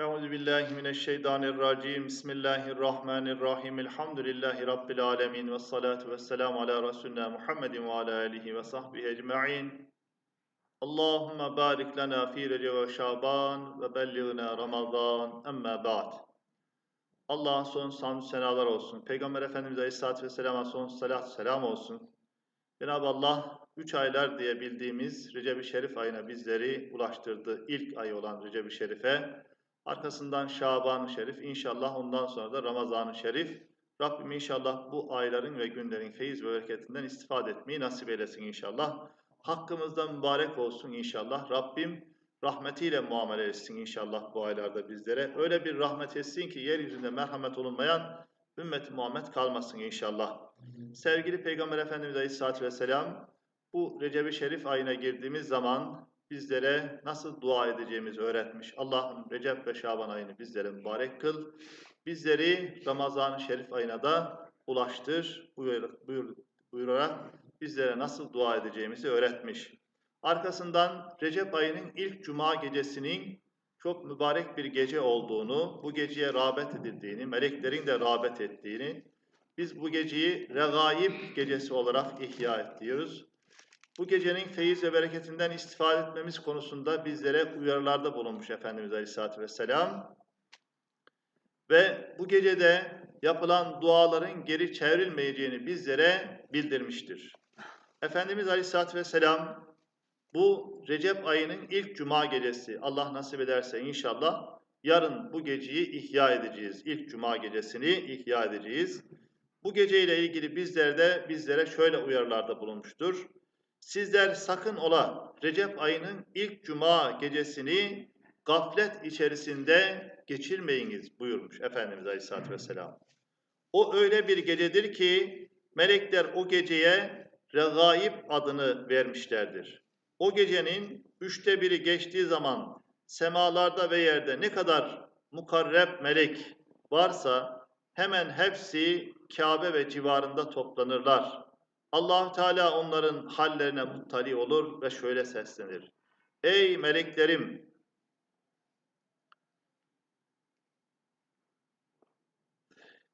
Euzu billahi mineşşeytanirracim. Bismillahirrahmanirrahim. Elhamdülillahi rabbil alamin ve salatu vesselamu ala resulina Muhammedin ve ala alihi ve sahbihi ecmaîn. Allahumme barik lana fi Recep ve Şaban ve bellighna Ramazan. Amma ba'd. Allah'a son sancı senalar olsun. Peygamber Efendimiz Aleyhisselatü Vesselam'a son salat selam olsun. Cenab-ı Allah üç aylar diye bildiğimiz Recep-i Şerif ayına bizleri ulaştırdı. İlk ay olan Recep-i Şerif'e. Arkasından Şaban-ı Şerif, inşallah ondan sonra da Ramazan-ı Şerif. Rabbim inşallah bu ayların ve günlerin feyiz ve bereketinden istifade etmeyi nasip eylesin inşallah. Hakkımızda mübarek olsun inşallah. Rabbim rahmetiyle muamele etsin inşallah bu aylarda bizlere. Öyle bir rahmet etsin ki yeryüzünde merhamet olunmayan ümmeti Muhammed kalmasın inşallah. Sevgili Peygamber Efendimiz Aleyhisselatü Vesselam bu Recep-i Şerif ayına girdiğimiz zaman bizlere nasıl dua edeceğimizi öğretmiş. Allah'ım Recep ve Şaban ayını bizlere mübarek kıl. Bizleri Ramazan-ı Şerif ayına da ulaştır buyur, buyur, buyurarak bizlere nasıl dua edeceğimizi öğretmiş. Arkasından Recep ayının ilk cuma gecesinin çok mübarek bir gece olduğunu, bu geceye rağbet edildiğini, meleklerin de rağbet ettiğini, biz bu geceyi regaib gecesi olarak ihya ediyoruz. Bu gecenin feyiz ve bereketinden istifade etmemiz konusunda bizlere uyarılarda bulunmuş Efendimiz Aleyhisselatü Vesselam. Ve bu gecede yapılan duaların geri çevrilmeyeceğini bizlere bildirmiştir. Efendimiz Aleyhisselatü Vesselam bu Recep ayının ilk cuma gecesi Allah nasip ederse inşallah yarın bu geceyi ihya edeceğiz. İlk cuma gecesini ihya edeceğiz. Bu geceyle ilgili bizler de bizlere şöyle uyarılarda bulunmuştur. Sizler sakın ola Recep ayının ilk cuma gecesini gaflet içerisinde geçirmeyiniz buyurmuş Efendimiz Aleyhisselatü Vesselam. O öyle bir gecedir ki melekler o geceye regaib adını vermişlerdir. O gecenin üçte biri geçtiği zaman semalarda ve yerde ne kadar mukarreb melek varsa hemen hepsi Kabe ve civarında toplanırlar. Allah Teala onların hallerine muttali olur ve şöyle seslenir. Ey meleklerim!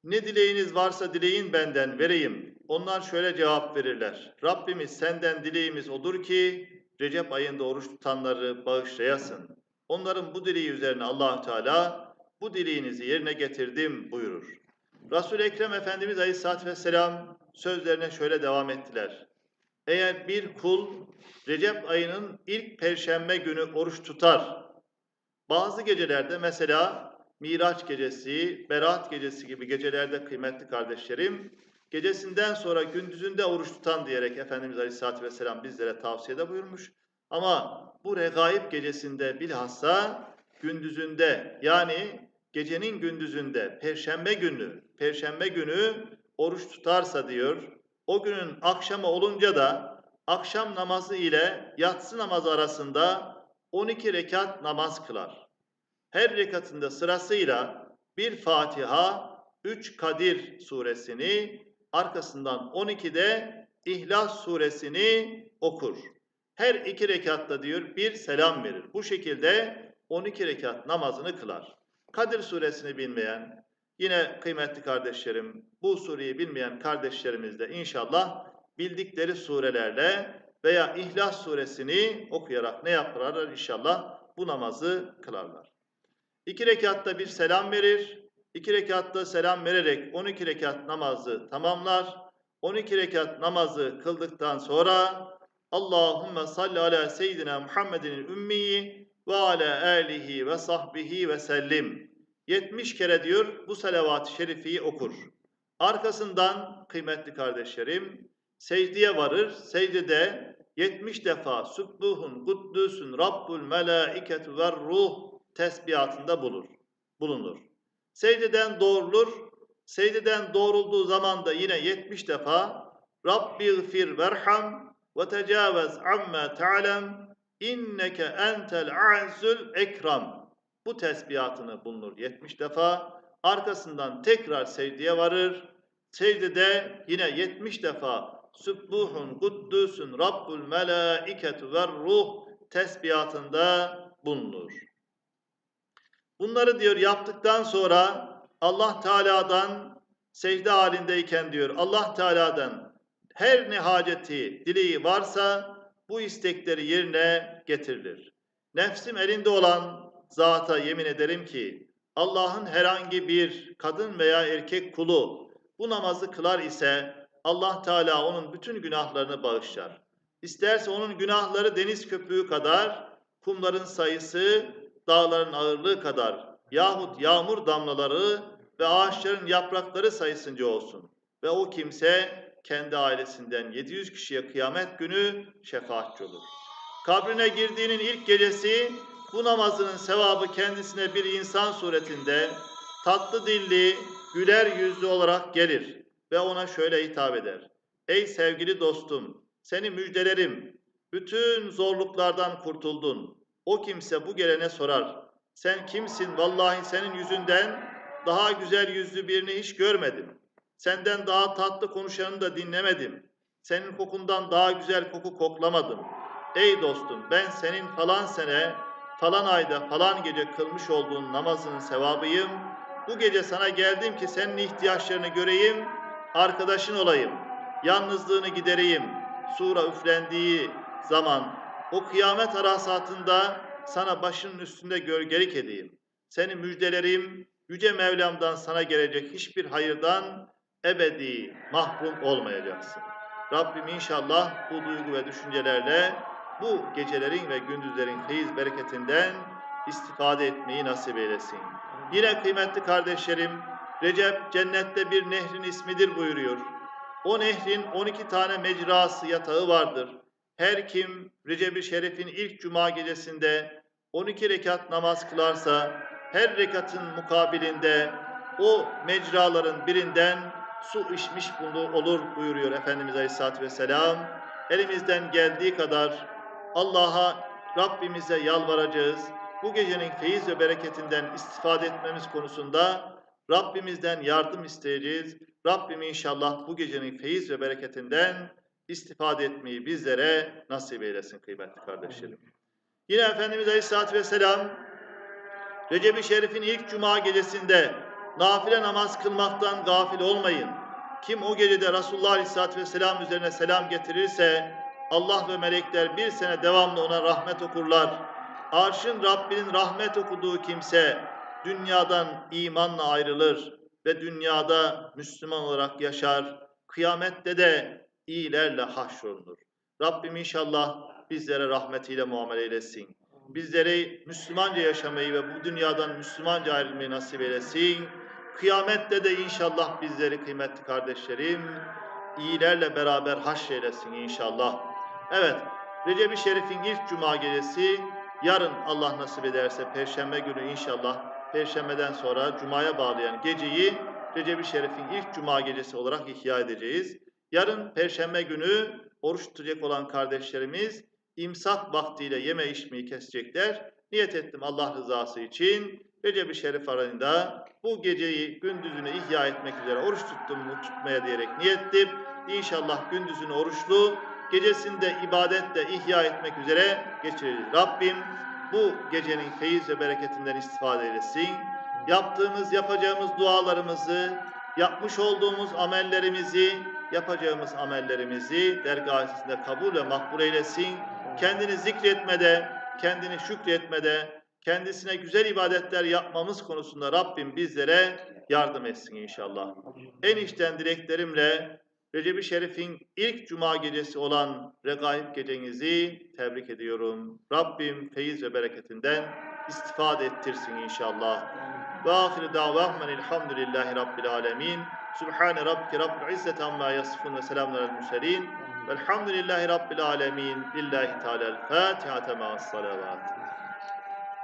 Ne dileğiniz varsa dileyin benden vereyim. Onlar şöyle cevap verirler. Rabbimiz senden dileğimiz odur ki Recep ayında oruç tutanları bağışlayasın. Onların bu dileği üzerine allah Teala bu dileğinizi yerine getirdim buyurur. Resul-i Ekrem Efendimiz Aleyhisselatü Vesselam sözlerine şöyle devam ettiler. Eğer bir kul Recep ayının ilk perşembe günü oruç tutar, bazı gecelerde mesela Miraç gecesi, Berat gecesi gibi gecelerde kıymetli kardeşlerim, gecesinden sonra gündüzünde oruç tutan diyerek Efendimiz Aleyhisselatü Vesselam bizlere tavsiyede buyurmuş. Ama bu regaib gecesinde bilhassa gündüzünde yani gecenin gündüzünde perşembe günü, perşembe günü oruç tutarsa diyor, o günün akşamı olunca da akşam namazı ile yatsı namazı arasında 12 rekat namaz kılar. Her rekatında sırasıyla bir Fatiha, 3 Kadir suresini, arkasından 12'de İhlas suresini okur. Her iki rekatta diyor bir selam verir. Bu şekilde 12 rekat namazını kılar. Kadir suresini bilmeyen, yine kıymetli kardeşlerim, bu sureyi bilmeyen kardeşlerimiz de inşallah bildikleri surelerle veya İhlas suresini okuyarak ne yaparlar inşallah bu namazı kılarlar. İki rekatta bir selam verir, iki rekatta selam vererek 12 rekat namazı tamamlar. 12 rekat namazı kıldıktan sonra Allahümme salli ala seyyidina Muhammedin ümmiyi ve ala alihi ve sahbihi ve sellim. 70 kere diyor bu salavat-ı şerifiyi okur. Arkasından kıymetli kardeşlerim secdeye varır. Secdede 70 defa Sübbuhun, Kuddüsün, Rabbul Melaiketu ve Ruh tesbihatında bulur, bulunur. Secdeden doğrulur. Secdeden doğrulduğu zaman da yine 70 defa Rabbi gfir verham ve tecavüz amma ta'lem inneke entel a'zül ekram. Bu tesbihatını bulunur 70 defa. Arkasından tekrar secdeye varır. Secdede yine 70 defa Sübbuhun, Kuddüsün, Rabbul Melaiketu ve Ruh tesbihatında bulunur. Bunları diyor yaptıktan sonra Allah Teala'dan secde halindeyken diyor Allah Teala'dan her ne haceti, dileği varsa bu istekleri yerine getirilir. Nefsim elinde olan zata yemin ederim ki Allah'ın herhangi bir kadın veya erkek kulu bu namazı kılar ise Allah Teala onun bütün günahlarını bağışlar. İsterse onun günahları deniz köpüğü kadar, kumların sayısı dağların ağırlığı kadar yahut yağmur damlaları ve ağaçların yaprakları sayısınca olsun. Ve o kimse kendi ailesinden 700 kişiye kıyamet günü şefaatçi olur. Kabrine girdiğinin ilk gecesi bu namazının sevabı kendisine bir insan suretinde tatlı dilli, güler yüzlü olarak gelir ve ona şöyle hitap eder. Ey sevgili dostum, seni müjdelerim. Bütün zorluklardan kurtuldun. O kimse bu gelene sorar. Sen kimsin? Vallahi senin yüzünden daha güzel yüzlü birini hiç görmedim. Senden daha tatlı konuşanı da dinlemedim. Senin kokundan daha güzel koku koklamadım. Ey dostum ben senin falan sene, falan ayda, falan gece kılmış olduğun namazının sevabıyım. Bu gece sana geldim ki senin ihtiyaçlarını göreyim, arkadaşın olayım. Yalnızlığını gidereyim. Sura üflendiği zaman o kıyamet arasatında sana başının üstünde gölgelik edeyim. Seni müjdelerim, Yüce Mevlam'dan sana gelecek hiçbir hayırdan ebedi mahrum olmayacaksın. Rabbim inşallah bu duygu ve düşüncelerle bu gecelerin ve gündüzlerin feyiz bereketinden istifade etmeyi nasip eylesin. Yine kıymetli kardeşlerim, Recep cennette bir nehrin ismidir buyuruyor. O nehrin 12 tane mecrası yatağı vardır. Her kim Recep-i Şerif'in ilk cuma gecesinde 12 rekat namaz kılarsa her rekatın mukabilinde o mecraların birinden su içmiş olur buyuruyor Efendimiz Aleyhisselatü Vesselam. Elimizden geldiği kadar Allah'a Rabbimize yalvaracağız. Bu gecenin feyiz ve bereketinden istifade etmemiz konusunda Rabbimizden yardım isteyeceğiz. Rabbim inşallah bu gecenin feyiz ve bereketinden istifade etmeyi bizlere nasip eylesin kıymetli kardeşlerim. Yine Efendimiz Aleyhisselatü Vesselam Recep-i Şerif'in ilk cuma gecesinde nafile namaz kılmaktan gafil olmayın. Kim o gecede Resulullah Aleyhisselatü Vesselam üzerine selam getirirse Allah ve melekler bir sene devamlı ona rahmet okurlar. Arşın Rabbinin rahmet okuduğu kimse dünyadan imanla ayrılır ve dünyada Müslüman olarak yaşar. Kıyamette de iyilerle haşrolunur. Rabbim inşallah bizlere rahmetiyle muamele eylesin. Bizleri Müslümanca yaşamayı ve bu dünyadan Müslümanca ayrılmayı nasip eylesin. Kıyamette de inşallah bizleri kıymetli kardeşlerim iyilerle beraber haşreylesin inşallah. Evet, Recep-i Şerif'in ilk cuma gecesi yarın Allah nasip ederse Perşembe günü inşallah Perşembeden sonra Cuma'ya bağlayan geceyi Recep-i Şerif'in ilk cuma gecesi olarak ihya edeceğiz. Yarın Perşembe günü oruç tutacak olan kardeşlerimiz imsak vaktiyle yeme içmeyi kesecekler. Niyet ettim Allah rızası için. Recep-i Şerif arasında bu geceyi gündüzünü ihya etmek üzere oruç tuttum tutmaya diyerek niyettim. İnşallah gündüzünü oruçlu, gecesinde ibadetle ihya etmek üzere geçireceğiz. Rabbim bu gecenin feyiz ve bereketinden istifade eylesin. Yaptığımız, yapacağımız dualarımızı, yapmış olduğumuz amellerimizi, yapacağımız amellerimizi dergahesinde kabul ve makbul eylesin. Kendini zikretmede, kendini şükretmede, kendisine güzel ibadetler yapmamız konusunda Rabbim bizlere yardım etsin inşallah. En içten dileklerimle Recep-i Şerif'in ilk cuma gecesi olan Regaib gecenizi tebrik ediyorum. Rabbim feyiz ve bereketinden istifade ettirsin inşallah. Ve ahir davahmen elhamdülillahi rabbil alemin. Subhane rabbike rabbil izzeti amma yasifun ve selamun alel murselin. Velhamdülillahi rabbil alemin. Lillahi teala'l-Fatiha ma'as salavat.